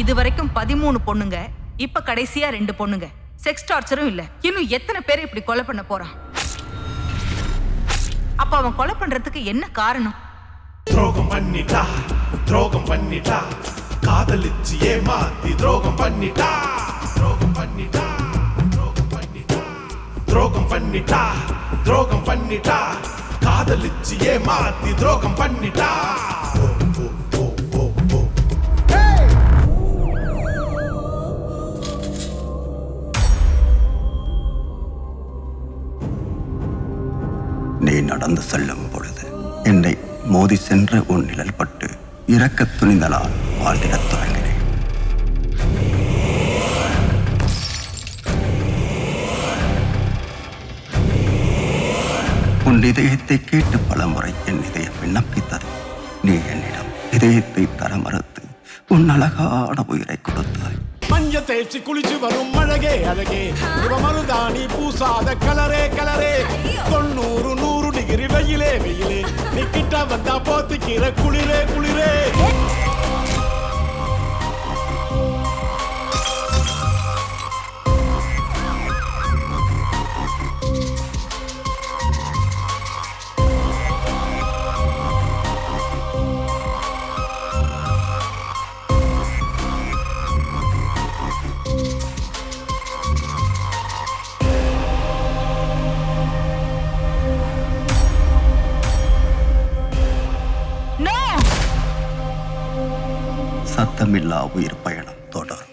இது வரைக்கும் பதிமூணு பொண்ணுங்க இப்ப கடைசியா ரெண்டு பொண்ணுங்க. செக்ஸ் டார்ச்சரும் இல்ல. இன்னும் எத்தனை பேர் இப்படி கொலை பண்ண போறான்? அப்ப அவன் கொலை பண்றதுக்கு என்ன காரணம்? துரோகம் பண்ணிட்டா துரோகம் பண்ணிட்டா. காதலிச்சு ஏமாத்தி துரோகம் பண்ணிட்டா துரோகம் பண்ணிட்டா துரோகம் பண்ணிட்டா. துரோகம் பண்ணிட்டா துரோகம் பண்ணிட்டா. காதலிச்சு ஏமாத்தி துரோகம் பண்ணிட்டா. நீ நடந்து செல்லும் பொழுது என்னை மோதி சென்ற உன் நிழல் பட்டு இறக்க துணிந்த நான் வாழ்ந்திடத் தொடங்கினேன். உன் இதயத்தை கேட்டு பலமுறை என் இதயம் விண்ணப்பித்தது. நீ என்னிடம் இதயத்தை தர மறுத்து உன் அழகான உயிரை கொடுத்தார் மஞ்ச தேய்ச்சி குளிச்சு வரும் அழகே அழகே. இவ மருதாணி பூசாத கலரே கலரே. தொண்ணூறு நூறு டிகிரி வெயிலே வெயிலே. நீ கிட்ட வந்தா போத்திக்கிற குளிரே குளிரே. சத்தமில்லா உயிர் பயணம் தொடரும்